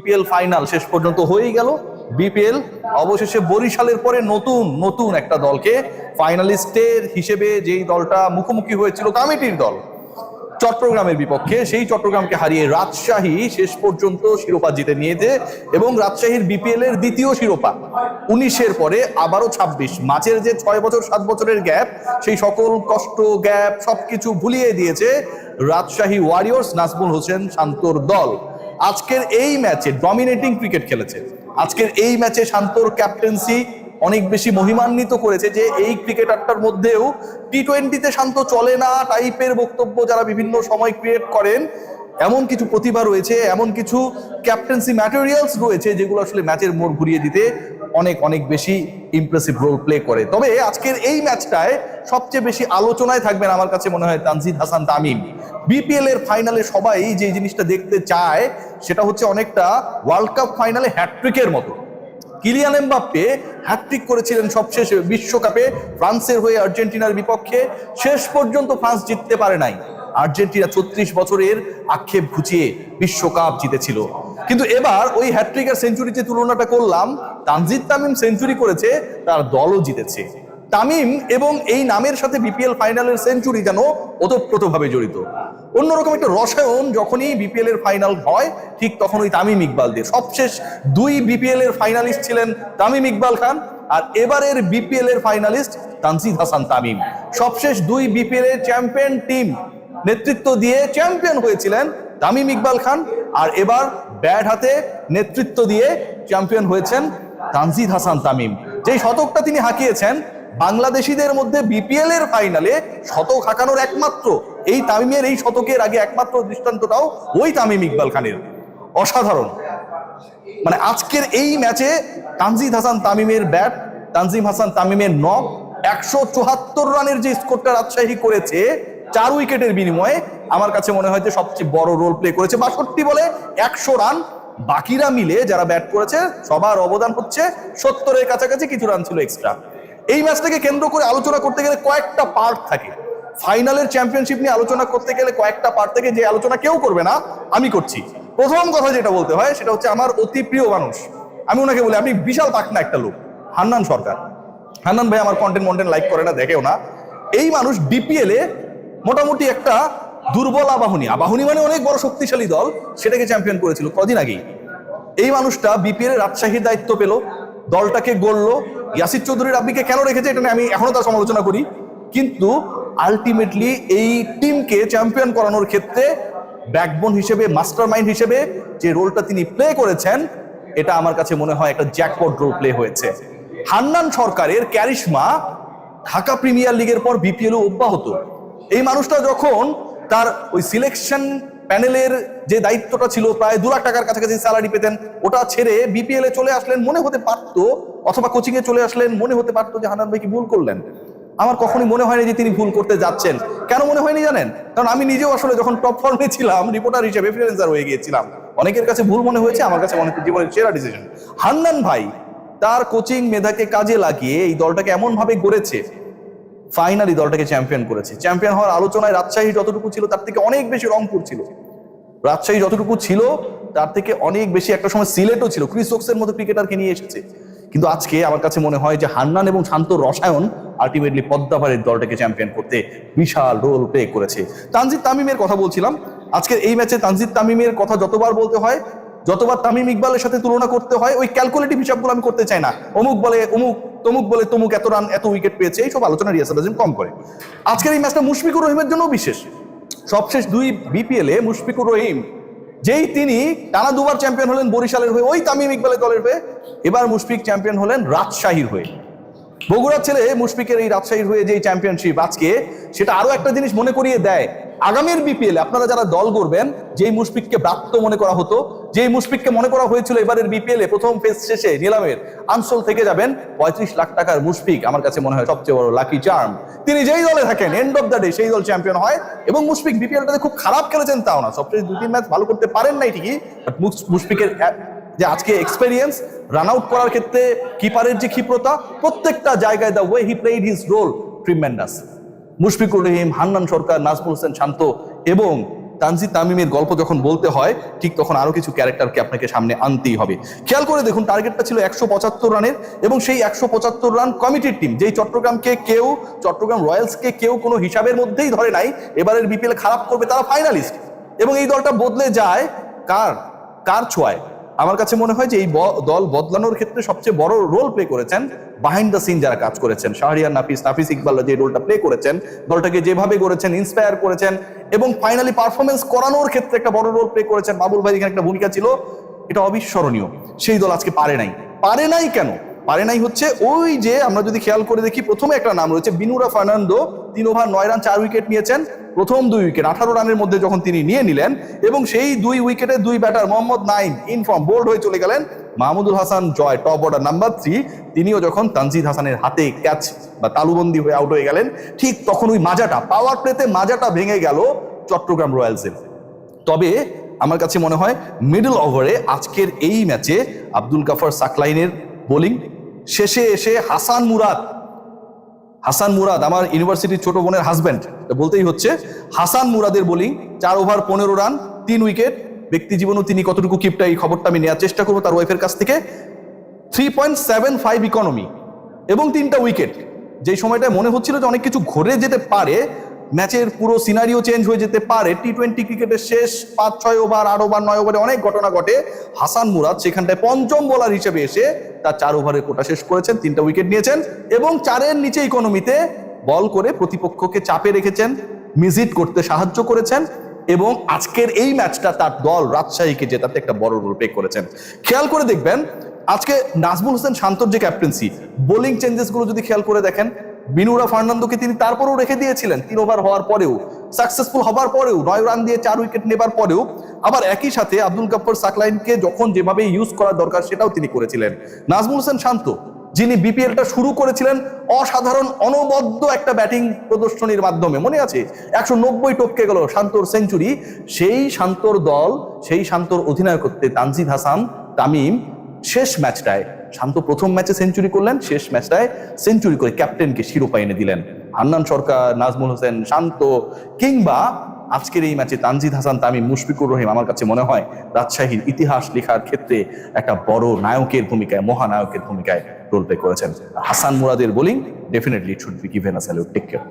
BPL final শেষ পর্যন্ত হয়েই গেল। বিপিএল অবশেষে বরিশালের পরে নতুন নতুন একটা দলকে ফাইনালিস্টের হিসেবে যেই দলটা মুখোমুখি হয়েছিল কমিটির দল চট্টগ্রামের বিপক্ষে, সেই চট্টগ্রামকে হারিয়ে রাজশাহী শেষ পর্যন্ত শিরোপা জিতে নিয়েছে এবং রাজশাহীর বিপিএল এর দ্বিতীয় শিরোপা উনিশের পরে আবারও ছাব্বিশ। মাঝের যে ছয় বছর, সাত বছরের গ্যাপ, সেই সকল কষ্ট, গ্যাপ সবকিছু ভুলিয়ে দিয়েছে রাজশাহী ওয়ারিয়র্স নাজমুল হোসেন শান্তর দল। আজকের এই ম্যাচে ডমিনেটিং ক্রিকেট খেলেছে। আজকের এই ম্যাচে শান্তর ক্যাপ্টেন্সি অনেক বেশি মহিমান্বিত করেছে যে এই ক্রিকেটারটার মধ্যেও টি টোয়েন্টিতে শান্ত চলে না টাইপের বক্তব্য যারা বিভিন্ন সময় ক্রিয়েট করেন। এমন কিছু প্রতিভা রয়েছে, এমন কিছু ক্যাপ্টেন্সি ম্যাটেরিয়ালস রয়েছে যেগুলো আসলে ম্যাচের মোড় ঘুরিয়ে দিতে অনেক অনেক বেশি ইমপ্রেসিভ রোল প্লে করে। তবে আজকের এই ম্যাচটায় সবচেয়ে বেশি আলোচনায় থাকবেন আমার কাছে মনে হয় তানজিদ হাসান তামিম। বিপিএল এর ফাইনালে সবাই যে জিনিসটা দেখতে চায়, সেটা হচ্ছে অনেকটা ওয়ার্ল্ড কাপ ফাইনালে হ্যাট্রিকের মতো। কিলিয়ান এমবাপ্পে হ্যাট্রিক করেছিলেন সবশেষ বিশ্বকাপে, ফ্রান্সের হয়ে আর্জেন্টিনার বিপক্ষে। শেষ পর্যন্ত ফ্রান্স জিততে পারে নাই। আর্জেন্টিনা ছত্রিশ বছরের আক্ষেপ ঘুচিয়ে বিশ্বকাপ জিতেছিল। কিন্তু এবার ওই হ্যাট্রিকের সেঞ্চুরিতে তুলনাটা করলাম, তানজিদ তামিম সেঞ্চুরি করেছে, তার দলও জিতেছে। তামিম এবং এই নামের সাথে বিপিএল ফাইনালের সেঞ্চুরি যেন ওতপ্রোতভাবে জড়িত। অন্যরকম একটা রসায়ন যখনই বিপিএল এর ফাইনাল হয়, ঠিক তখন ওই তামিম ইকবালদের সবশেষ দুই বিপিএল এর ফাইনালিস্ট ছিলেন তামিম ইকবাল খান আর এবারের বিপিএল এর ফাইনালিস্ট তানজিদ হাসান তামিম। সবশেষ দুই বিপিএল এর চ্যাম্পিয়ন টিম নেতৃত্ব দিয়ে চ্যাম্পিয়ন হয়েছিলেন তামিম ইকবাল খান আর এবার ব্যাট হাতে নেতৃত্ব দিয়ে চ্যাম্পিয়ন হয়েছেন তানজিদ হাসান তামিম। যেই শতকটা তিনি হাঁকিয়েছেন বাংলাদেশিদের মধ্যে বিপিএল এর ফাইনালে শতক হাঁকানোর একমাত্র, এই তামিমের এই শতকের আগে একমাত্র দৃষ্টান্তটাও ওই তামিম ইকবাল খানের। অসাধারণ। মানে আজকের এই ম্যাচে তানজিদ হাসান তামিমের ব্যাট তানজিম হাসান তামিমের নক একশো চুহাত্তর রানের যে স্কোরটা রাজশাহী করেছে, চার উইকেটের বিনিময়ে আমার কাছে মনে হয় যে সবচেয়ে বড় রোল প্লে করেছে। বাষট্টি বলে একশো রান বাকিরা মিলে যারা ব্যাট করেছে, সবার অবদান হচ্ছে সত্তরের কাছাকাছি কিছু রান ছিল এক্সট্রা এই ম্যাচটাকে কেন্দ্র করে আলোচনা করতে গেলে কয়েকটা পার্ট থাকে। ফাইনালের চ্যাম্পিয়নশিপ নিয়ে আলোচনা করতে গেলে কয়েকটা পার্ট থেকে যে আলোচনা কেউ করবে না, আমি করছি। প্রথম কথা যেটা বলতে হয়, সেটা হচ্ছে আমার অতি প্রিয় মানুষ। আমি ওনাকে বলি, আপনি বিশাল পাকনা একটা লোক, হান্নান সরকার। হান্নান ভাই আমার কন্টেন্ট মন্টেন্ট লাইক করে না, দেখেও না। এই মানুষ বিপিএল এ মোটামুটি একটা দুর্বল আবাহনী। আবাহনী মানে অনেক বড় শক্তিশালী দল, সেটাকে চ্যাম্পিয়ন করেছিল কদিন আগেই। এই মানুষটা বিপিএল এর রাজশাহীর দায়িত্ব পেল, দলটাকে গড়লো ইয়াসির চৌধুরী রাব্বিকে কেন রেখেছে এটা নিয়ে আমি এখনও তার সমালোচনা করি। কিন্তু আলটিমেটলি এই টিমকে চ্যাম্পিয়ন করানোর ক্ষেত্রে ব্যাকবোন হিসেবে মাস্টার মাইন্ড হিসেবে যে রোলটা তিনি প্লে করেছেন, এটা আমার কাছে মনে হয় একটা জ্যাকপট রোল প্লে হয়েছে। হান্নান সরকারের ক্যারিশমা ঢাকা প্রিমিয়ার লিগের পর বিপিএল অব্যাহত। এই মানুষটা যখন তার ওই সিলেকশন প্যানেলের যে দায়িত্বটা ছিল, প্রায় দু লাখ টাকার কাছাকাছি স্যালারি পেতেন, ওটা ছেড়ে বিপিএল এ চলে আসলেন মনে হতে পারতো, অথবা কোচিং এ চলে আসলেন মনে হতে পারতো যে হান্নান ভাই কি ভুল করলেন? আমার কখনই মনে হয়নি যে, তিনি ভুল করতে যাচ্ছেন। কেন মনে হয়নি জানেন? কারণ আমি নিজেও আসলে যখন টপ ফর্মে ছিলাম রিপোর্টার হিসেবে ফ্রিল্যান্সার হয়ে গিয়েছিলাম। অনেকের কাছে ভুল মনে হয়েছে, আমার কাছে অনেক জীবনের সেরা ডিসিশন হান্নান ভাই, তার কোচিং মেধাকে কাজে লাগিয়ে এই দলটাকে এমন ভাবে গড়েছে ফাইনালি দলটাকে চ্যাম্পিয়ন করেছে। চ্যাম্পিয়ন হওয়ার আলোচনায় রাজশাহী যতটুকু ছিল, তার থেকে অনেক বেশি রংপুর ছিল। রাজশাহী যতটুকু ছিল, তার থেকে অনেক বেশি একটা সময় সিলেটও ছিল। ক্রিস ওক্সের মতো ক্রিকেটারকে নিয়ে এসেছে। কিন্তু আজকে আমার কাছে মনে হয় যে হান্নান এবং শান্ত রসায়ন আলটিমেটলি পদ্মাভারের দলটাকে চ্যাম্পিয়ন করতে বিশাল রোল প্লে করেছে। তানজিদ তামিমের কথা বলছিলাম। আজকের এই ম্যাচে তানজিদ তামিমের কথা যতবার বলতে হয়, যতবার তামিম ইকবালের সাথে তুলনা করতে হয়, ওই ক্যালকুলেটিভ হিসাবগুলো আমি করতে চাই না। অমুক বলে, অমুক তমুক বলে তমুক এত রান, এত উইকেট পেয়েছে এইসব আলোচনা রিয়াসাদ আজিম কম করে। আজকের এই ম্যাচটা মুশফিকুর রহিমের জন্য বিশেষ। সবশেষ দুই বিপিএল মুশফিকুর রহিম, যেই তিনি টানা দুবার চ্যাম্পিয়ন হলেন বরিশালের হয়ে, ওই তামিম ইকবালের দলের হয়ে, এবার মুশফিক চ্যাম্পিয়ন হলেন রাজশাহীর হয়ে। বগুড়ার ছেলে মুশফিকের এই রাজশাহীর হয়ে যে চ্যাম্পিয়নশিপ আজকে, সেটা আরও একটা জিনিস মনে করিয়ে দেয় আগামীর বিপিএল আপনারা যারা দল করবেন যেই মুশফিককে প্রাপ্ত মনে করা হতো, যেই মুশফিককে মনে করা হয়েছিল এবারের বিপিএল এ প্রথম ফেজ শেষে নিলামের, আনসোল থেকে যাবেন পঁয়ত্রিশ লাখ টাকার মুশফিক, আমার কাছে মনে হয় সবচেয়ে বড় লাকি চার্ম তিনি যেই দলে থাকেন এন্ড অফ দ্য ডে সেই দল চ্যাম্পিয়ন হয়, এবং মুশফিক বিপিএলটাতে খুব খারাপ খেলেছেন তাও না। সবচেয়ে দু তিন ম্যাচ ভালো করতে পারেন নাই ঠিকই বাট মুশফিকের যে আজকে এক্সপেরিয়েন্স রান আউট করার ক্ষেত্রে কিপারের যে ক্ষিপ্রতা, প্রত্যেকটা জায়গায় the way he played his role tremendous Mushfiqur Rahim, Hannan Sarkar, Najmul Hossain Shanto এবং তানজি তামিমের গল্প যখন বলতে হয়, ঠিক তখন আরও কিছু ক্যারেক্টারকে আপনাকে সামনে আনতেই হবে। খেয়াল করে দেখুন, টার্গেটটা ছিল একশো পঁচাত্তর রানের এবং সেই একশো পঁচাত্তর রান কমিটির টিম, যেই চট্টগ্রামকে কেউ, চট্টগ্রাম রয়্যালসকে কেউ কোনো হিসাবের মধ্যেই ধরে নাই, এবারের বিপিএল খারাপ করবে তারা ফাইনালিস্ট। এবং এই দলটা বদলে যায় কার? কার ছোঁয়ায়? আমার কাছে মনে হয় যে এই দল বদলানোর ক্ষেত্রে সবচেয়ে বড় রোল প্লে করেছেন বাহাইন্ড দ্য সিন যারা কাজ করেছেন। শাহরিয়ার, নাফিস নাফিস ইকবাল যে রোলটা প্লে করেছেন, দলটাকে যেভাবে করেছেন ইন্সপায়ার করেছেন এবং ফাইনালি পারফরমেন্স করানোর ক্ষেত্রে একটা বড় রোল প্লে করেছেন। বাবুল ভাই, এখানে একটা ভূমিকা ছিল, এটা অবিস্মরণীয়। সেই দল আজকে পারে নাই। পারে নাই কেন? পারে নাই হচ্ছে। ওই যে আমরা যদি খেয়াল করে দেখি, প্রথমে একটা নাম রয়েছে বিনুরা ফার্নান্দো। তিন ওভার, নয় রান, চার উইকেট নিয়েছেন। প্রথম দুই উইকেট, আঠারো রানের মধ্যে যখন তিনি নিয়ে নিলেন এবং সেই দুই উইকেটে দুই batter Mohammad Naim inform bowled হয়ে চলে গেলেন Mahmudul Hasan, Joy top order number three তিনিও যখন তানজিদ হাসানের হাতে ক্যাচ বা তালুবন্দি হয়ে আউট হয়ে গেলেন, ঠিক তখন ওই মাজাটা পাওয়ার প্লেতে মাজাটা ভেঙে গেল চট্টগ্রাম রয়্যালসের তবে আমার কাছে মনে হয় মিডল ওভারে আজকের এই ম্যাচে আব্দুল গাফর সাকলাইনের বোলিং শেষে এসে হাসান মুরাদ হাসান মুরাদ, আমার ইউনিভার্সিটির ছোট বোনের হাজব্যান্ড বলতেই হচ্ছে, হাসান মুরাদের বোলিং চার ওভার পনেরো রান তিন উইকেট ব্যক্তি জীবনেও তিনি কতটুকু কিপটা এই খবরটা আমি নেওয়ার চেষ্টা করব তার ওয়াইফের কাছ থেকে। Three point seven five economy এবং তিনটা উইকেট যেই সময়টায় মনে হচ্ছিল যে অনেক কিছু ঘুরে যেতে পারে ম্যাচের পুরো সিনারিও চেঞ্জ হয়ে যেতে পারে। টি টোয়েন্টি ক্রিকেটের শেষ পাঁচ, ছয় ওভার আট ওভার নয় ওভারে অনেক ঘটনা ঘটে। হাসান মুরাদ সেখানটায় পঞ্চম বোলার হিসেবে এসে তার চার ওভারের কোটা শেষ করেছেন, তিনটা উইকেট নিয়েছেন এবং চারের নিচে ইকোনমিতে বল করে প্রতিপক্ষকে চাপে রেখেছেন মিজিট করতে সাহায্য করেছেন এবং আজকের এই ম্যাচটা তার দল রাজশাহীকে জেতাতে একটা বড় রোল প্লে করেছেন। খেয়াল করে দেখবেন, আজকে নাজমুল হোসেন শান্তর যে ক্যাপ্টেন্সি বোলিং চেঞ্জেসগুলো যদি খেয়াল করে দেখেন বিনুরা ফার্নান্দোকে তিনি তারপরেও রেখে দিয়েছিলেন। তিন ওভার হওয়ার পরেও সাকসেসফুল হবার পরেও, নয় রান দিয়ে চার উইকেট নেবার পরেও, আবার একই সাথে আব্দুল গাফর সাকলাইনকে যখন যেভাবে ইউজ করা দরকার সেটাও তিনি করেছিলেন। নাজমুল হোসেন শান্ত, যিনি বিপিএলটা শুরু করেছিলেন অসাধারণ, অনবদ্য একটা ব্যাটিং প্রদর্শনীর মাধ্যমে। মনে আছে? একশো নব্বই টপকে গেল শান্তর সেঞ্চুরি সেই শান্তর দল, সেই শান্তর অধিনায়কত্বে তানজিদ হাসান, তামিম, শেষ ম্যাচটায় শান্ত প্রথম ম্যাচে সেঞ্চুরি করলেন, শেষ ম্যাচটায় সেঞ্চুরি করে ক্যাপ্টেনকে শিরোপা এনে দিলেন। হান্নান সরকার, নাজমুল হোসেন শান্ত কিংবা আজকের এই ম্যাচে তানজিদ হাসান, তামিম, মুশফিকুর রহিম আমার কাছে মনে হয় রাজশাহীর ইতিহাস লেখার ক্ষেত্রে একটা বড় নায়কের ভূমিকায়, মহানায়কের ভূমিকায় রোল প্লে করেছেন। Hasan মুরাদের bowling definitely should be given a salute take care